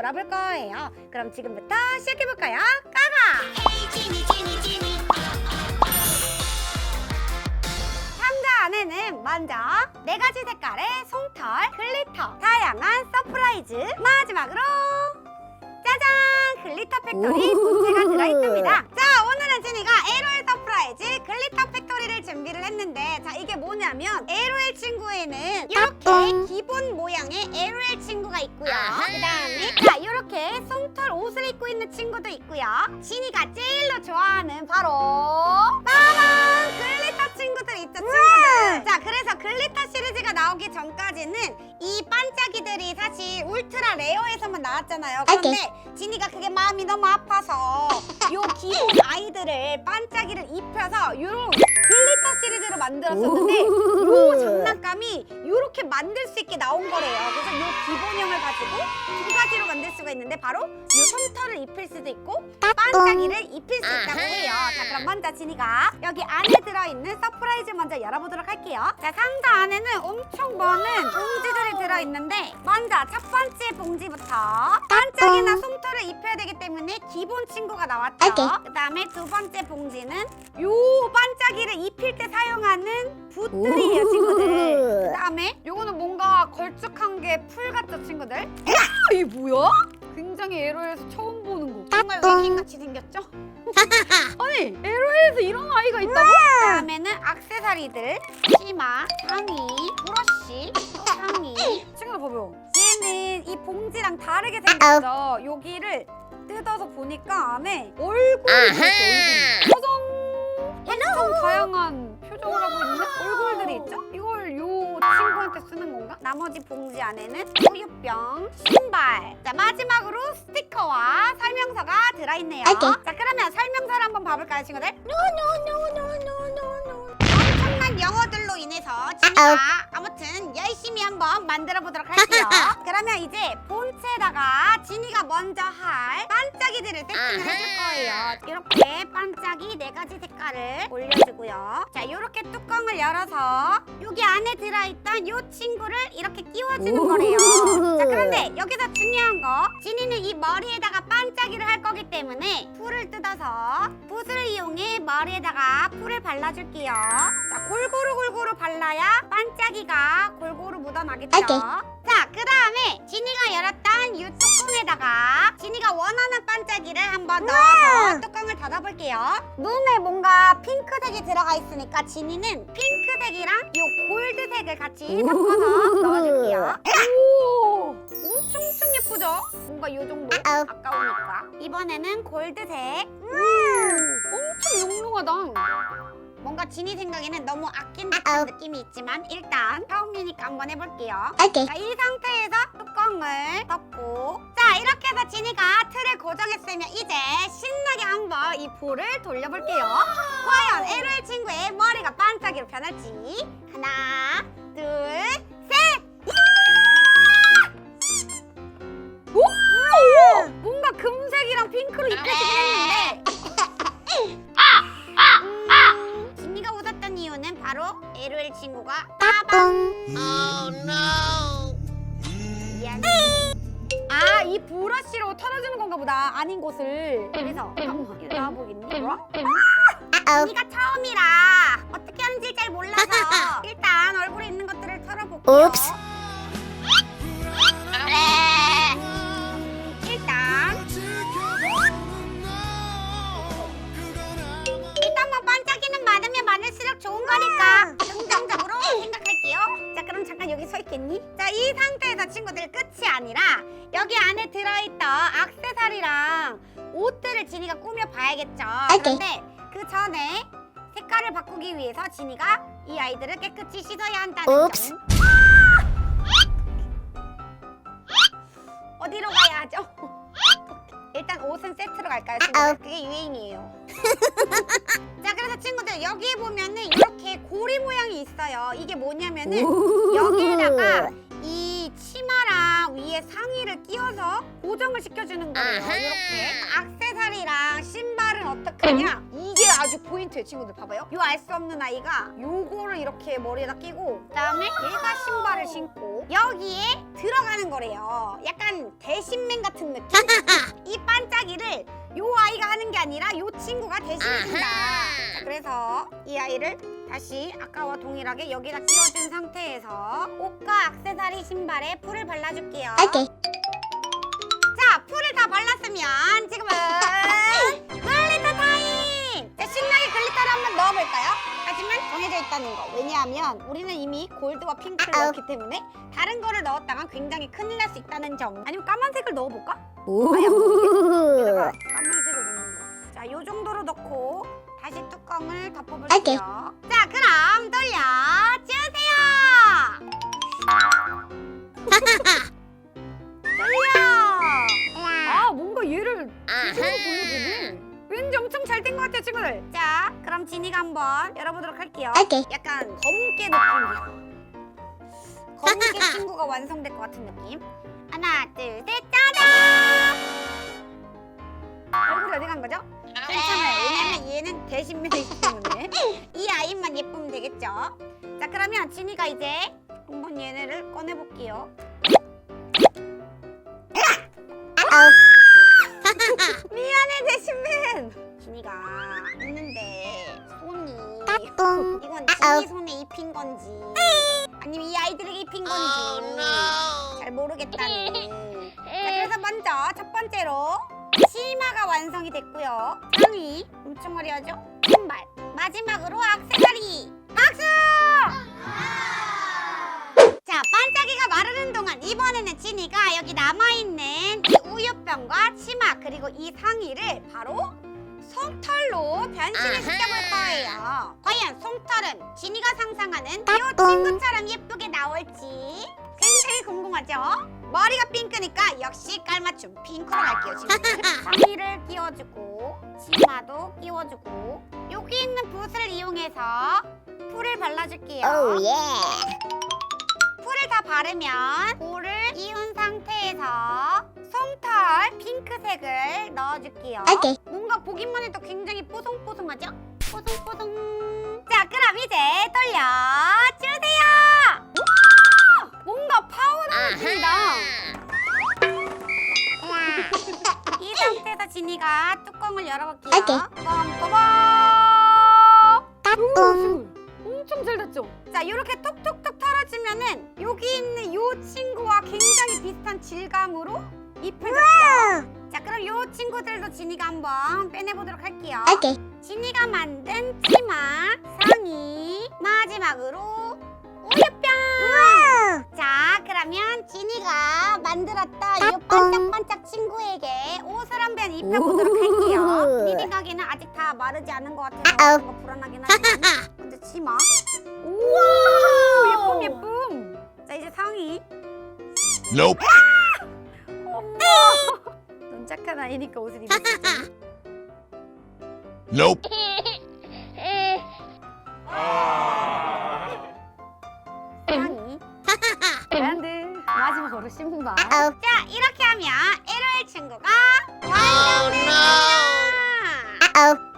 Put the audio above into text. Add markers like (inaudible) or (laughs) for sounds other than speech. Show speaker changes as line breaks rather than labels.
놀아볼 거예요. 그럼 지금부터 시작해볼까요? 가가! 상자 안에는 먼저 네 가지 색깔의 솜털, 글리터, 다양한 서프라이즈, 마지막으로 짜잔! 글리터 팩토리 본체가 들어있습니다. 자, 오늘은 진이가 LOL 서프라이즈 준비를 했는데 자, 이게 뭐냐면 LOL 친구에는 이렇게 기본 모양의 LOL 친구가 있고요.
아하.
그 다음에 자, 이렇게 솜털 옷을 입고 있는 친구도 있고요. 진이가 제일로 좋아하는 바로 빠밤! 글리터 친구들 있죠, 친구들. 자, 그래서 글리터 시리즈가 나오기 전까지는 이 반짝이들이 사실 울트라 레어에서만 나왔잖아요. 그런데 진이가 그게 마음이 너무 아파서 (laughs) 요 기본 아이들을 반짝이를 입혀서 요런 글리터 시리즈로 만들었었는데 요 장난감이 요렇게 만들 수 있게 나온 거래요. 그래서 요 기본형을 가지고 두 가지로 만들 수가 있는데 바로 요 솜털을 입힐 수도 있고 반짝이를 입힐 수 있다고. 해요. 자, 그럼 먼저 진이가 여기 안에 들어있는 서프라이즈 먼저 열어보도록 할게요. 자, 상자 안에는 엄청 많은 봉지들이 들어있는데 먼저 첫 번째 봉지부터 반짝이나 솜털을 입혀야 되기 때문에 기본 친구가 나왔죠.
오케이.
그 다음에 두 번째 봉지는 요 반짝이를 입힐 때 사용하는 붓들이에요, 친구들. 그 다음에 요거는 뭔가 걸쭉한 게 풀 같죠, 친구들? 이게 뭐야? 굉장히 에로에서 처음 보는 거. 정말 외계인같이 생겼죠? 아니, 에로에서 이런 아이가 있다고? 다음에는 악세사리들, 치마, 상의, 브러쉬, 또 상의. 친구들 봐봐요. 얘는 이 봉지랑 다르게 생겼죠? 여기를 뜯어서 보니까 안에 얼굴이 얼굴이. 짜잔! 엄청 다양한 표정을 하고 있는 얼굴들이 있죠? 이걸 요 친구한테 쓰는 건가? 나머지 봉지 안에는 우유병, 신발. 자 마지막으로 스티커와 설명서가 들어있네요.
오케이.
자 그러면 설명서를 한번 봐볼까요, 친구들? 엄청난 영어들로 인해서 진이가 아무튼 열심히 한번 만들어 보도록 할게요. (laughs) 그러면 이제 본체에다가 진이가 먼저 할 반짝이들을 세팅을 해줄 거예요. 이렇게 반짝이 네 가지 색깔을 올려주고요. 자, 이렇게 뚜껑을 열어서 여기 안에 들어있던 이 친구를 이렇게 끼워주는 거래요. 자, 그런데 (laughs) 여기서 중요한 거 진이는 이 머리에다가 반짝이를 할 거기 때문에 풀을 뜯어서 붓을 이용해 머리에다가 풀을 발라줄게요. 자, 골고루 골고루 발라야 반짝이가 골고루 묻어나겠죠.
오케이.
자, 그 다음에 진이가 열었던 이 뚜껑에다가 진이가 원하는 반짝이를 한번 넣어서 뚜껑을 닫아볼게요. 눈에 뭔가 핑크색이 들어가 있으니까 진이는 핑크색이랑 이 골드색을 같이 섞어서 넣어줄게요. 오, 엄청 예쁘죠? 뭔가 이 정도
아우.
아까우니까. 이번에는 골드색. 엄청 용롱하다. 뭔가 진이 생각에는 너무 아낀 듯한
아우.
느낌이 있지만 일단 처음이니까 한번 해볼게요.
오케이.
자, 이 상태에서 뚜껑을 덮고 자, 이렇게 해서 진이가 틀을 고정했으면 이제 신나게 한번 이 볼을 돌려볼게요. 과연 LOL 친구의 머리가 반짝이로 변할지 하나, 둘, 셋! 야! 오! 뭔가 금색이랑 핑크로 입혀지긴 했는데 바로 LOL 친구가 빠밤 미안. 아, 이 브러쉬로 털어주는 건가 보다. 아닌 곳을. 그래서 한번 이거 나와보겠니? 뭐?
아우.
언니가 처음이라 어떻게 하는지 잘 몰라서 (laughs) 일단 얼굴에 있는 것들을 털어볼게요.
옵
친구들 끝이 아니라 여기 안에 들어있던 악세사리랑 옷들을 진이가 꾸며 봐야겠죠.
오케이.
그런데 그 전에 색깔을 바꾸기 위해서 진이가 이 아이들을 깨끗이 씻어야 한다는
옵스.
점. 어디로 가야 하죠? (laughs) 일단 옷은 세트로 갈까요, 친구들?
아우.
그게 유행이에요. (laughs) 자, 그래서 친구들 여기에 보면은 이렇게 고리 모양이 있어요. 이게 뭐냐면은 여기에다가 위에 상의를 끼워서 고정을 시켜주는 거예요.
아하.
이렇게 악세사리랑 신발은 어떻게 하냐? 이게 아주 포인트예요, 친구들 봐봐요. 요 알 수 없는 아이가 요거를 이렇게 머리에다 끼고 그다음에 얘가 신발을 신고 여기에 들어가는 거래요. 약간 대신맨 같은 느낌. 이 반짝이를 요 아이가 하는 게 아니라 요 친구가 대신 준다. 자, 그래서 이 아이를 다시 아까와 동일하게 여기다 끼워준 상태에서 옷과 악세사리 신발에 풀을 발라줄게요.
오케이.
자, 풀을 다 발랐으면 지금은 글리터 타임! 자, 신나게 글리터를 한번 넣어볼까요? 하지만 정해져 있다는 거. 왜냐하면 우리는 이미 골드와 핑크를
아우.
넣었기 때문에 다른 거를 넣었다간 굉장히 큰일 날 수 있다는 점. 아니면 까만색을 넣어볼까?
오.
까만색을 넣는 거. 자, 요 정도로 넣고 다시 뚜껑을 덮어볼게요.
오케이.
자, 그럼 돌려 주세요. 돌려. 아, 뭔가 얘를 뒤집어 보여주네. 왠지 엄청 잘 된 것 같아요, 친구들. 자, 그럼 지니가 한번 열어보도록 할게요.
오케이.
약간 검은깨 느낌이야. 검은깨 친구가 완성될 것 같은 느낌. 하나, 둘, 셋, 짜잔! 얘는 대신면이기 때문에 이 아이만 예쁘면 되겠죠. 자, 그러면 지니가 이제 한번 얘네를 꺼내볼게요.
아우.
미안해, 대신맨. 지니가 있는데 손이. 이건
아우.
지니 손에 입힌 건지 아니면 이 아이들에게 입힌 건지 잘 모르겠다는. 자, 그래서 먼저 첫 번째로 치마가 완성이 됐고요. 상의 엄청 화려하죠? 신발 마지막으로 악세사리 박수! 자 반짝이가 마르는 동안 이번에는 지니가 여기 남아있는 이 우유병과 치마 그리고 이 상의를 바로 솜털로 변신을 시켜볼 거예요. 과연 솜털은 지니가 상상하는 이 친구처럼 예쁘게 나올지 궁금하죠? 머리가 핑크니까 역시 깔맞춤 핑크로 갈게요 지금 (laughs) 상의를 끼워주고 치마도 끼워주고 여기 있는 붓을 이용해서 풀을 발라줄게요
오 예.
풀을 다 바르면 볼을 끼운 상태에서 솜털 핑크색을 넣어줄게요
오케이.
뭔가 보기만 해도 굉장히 뽀송뽀송하죠? 뽀송뽀송 자 그럼 이제 돌려주 느낌이다 이 상태에서 지니가 뚜껑을 열어볼게요
오케이.
빰빠밤
따뚱.
엄청 잘 됐죠? 자 이렇게 톡톡톡 털어주면은 여기 있는 요 친구와 굉장히 비슷한 질감으로 잎을 줬죠 자 그럼 요 친구들도 지니가 한번 빼내보도록 할게요
오케이.
지니가 만든 치마, 상의, 마지막으로. 자, 그러면 지니가 만들었던 이. 반짝반짝 친구에게 옷을 한번 입혀보도록 할게요.
오.
네 생각에는 아직 다 마르지 않은 것 같아서
아우.
뭔가 불안하긴 하지만 (laughs) 근데 치마. 우와, 예쁨 예쁨. 자, 이제 상의.
Nope.
어머. 눈 착한 아이니까 옷을 입었어.
Nope. (laughs)
신발.
아우.
자 이렇게 하면 LOL 친구가 완성됩니다.
아우.